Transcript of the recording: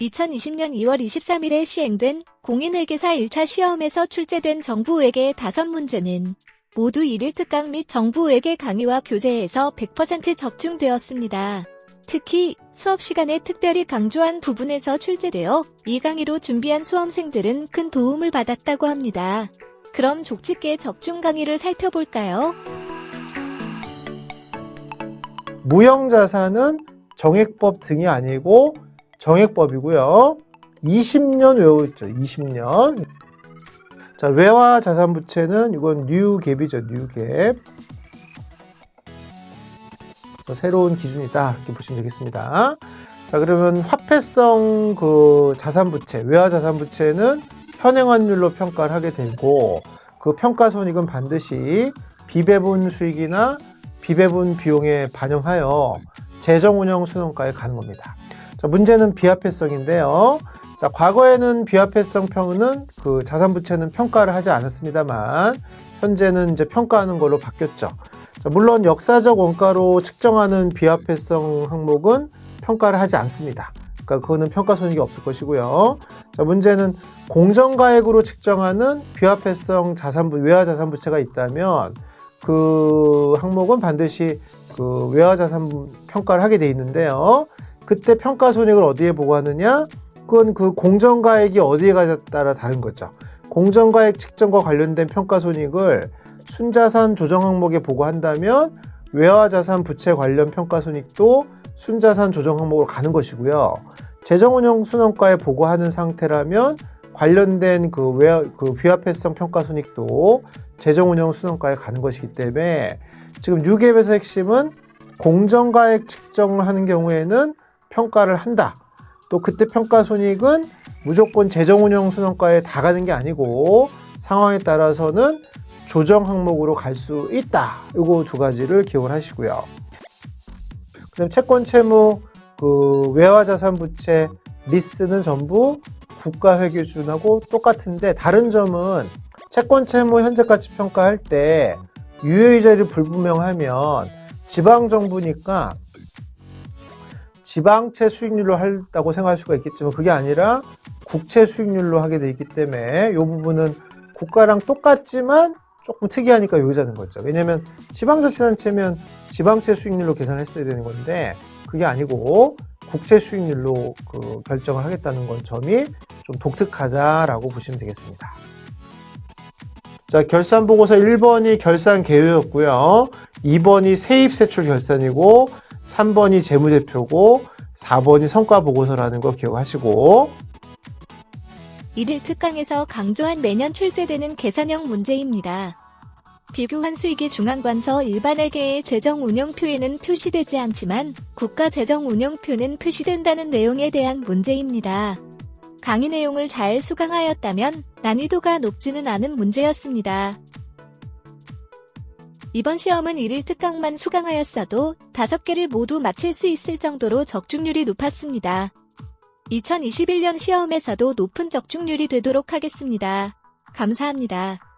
2020년 2월 23일에 시행된 공인회계사 1차 시험에서 출제된 정부회계 다섯 문제는 모두 1일 특강 및 정부회계 강의와 교재에서 100% 적중되었습니다. 특히 수업 시간에 특별히 강조한 부분에서 출제되어 이 강의로 준비한 수험생들은 큰 도움을 받았다고 합니다. 그럼 족집게 적중 강의를 살펴볼까요? 무형자산은 정액법 등이 아니고 정액법이고요. 20년 외우죠. 20년. 자, 외화 자산 부채는 이건 뉴갭이죠. 뉴갭. 새로운 기준이다. 이렇게 보시면 되겠습니다. 자, 그러면 화폐성 그 자산 부채, 외화 자산 부채는 현행 환율로 평가를 하게 되고 그 평가 손익은 반드시 비배분 수익이나 비배분 비용에 반영하여 재정 운영 순원가에 가는 겁니다. 자, 문제는 비화폐성인데요. 자, 과거에는 비화폐성 평은 그 자산 부채는 평가를 하지 않았습니다만 현재는 이제 평가하는 걸로 바뀌었죠. 자, 물론 역사적 원가로 측정하는 비화폐성 항목은 평가를 하지 않습니다. 그러니까 그거는 평가 손익이 없을 것이고요. 자, 문제는 공정가액으로 측정하는 비화폐성 자산부 외화 자산 부채가 있다면 그 항목은 반드시 그 외화 자산 평가를 하게 돼 있는데요. 그때 평가 손익을 어디에 보고하느냐? 그건 그 공정가액이 어디에 가에 따라 다른 거죠. 공정가액 측정과 관련된 평가 손익을 순자산 조정 항목에 보고한다면 외화자산 부채 관련 평가 손익도 순자산 조정 항목으로 가는 것이고요. 재정운용 순원가에 보고하는 상태라면 관련된 그 외화 그 비화폐성 평가 손익도 재정운용 순원가에 가는 것이기 때문에 지금 6앱에서 핵심은 공정가액 측정하는 경우에는 평가를 한다. 또 그때 평가 손익은 무조건 재정운용 순원가에 다 가는 게 아니고 상황에 따라서는 조정 항목으로 갈 수 있다. 요거 두 가지를 기억을 하시고요. 그다음 채권 채무 그 외화 자산 부채 리스는 전부 국가 회계 기준하고 똑같은데 다른 점은 채권 채무 현재 가치 평가할 때 유효이자를 불분명하면 지방 정부니까 지방채 수익률로 한다고 생각할 수가 있겠지만 그게 아니라 국채 수익률로 하게 돼 있기 때문에 이 부분은 국가랑 똑같지만 조금 특이하니까 여기자 는 거죠. 왜냐면 지방자치단체면 지방채 수익률로 계산했어야 되는 건데 그게 아니고 국채 수익률로 그 결정을 하겠다는 건 점이 좀 독특하다라고 보시면 되겠습니다. 자, 결산 보고서 1번이 결산 개요였고요. 2번이 세입 세출 결산이고 3번이 재무제표고 4번이 성과 보고서라는 거 기억하시고 1일 특강에서 강조한 매년 출제되는 계산형 문제입니다. 비교한 수익의 중앙관서 일반회계의 재정운용표에는 표시되지 않지만 국가재정운용표는 표시된다는 내용에 대한 문제입니다. 강의 내용을 잘 수강하였다면 난이도가 높지는 않은 문제였습니다. 이번 시험은 1일 특강만 수강하였어도 5개를 모두 마칠 수 있을 정도로 적중률이 높았습니다. 2021년 시험에서도 높은 적중률이 되도록 하겠습니다. 감사합니다.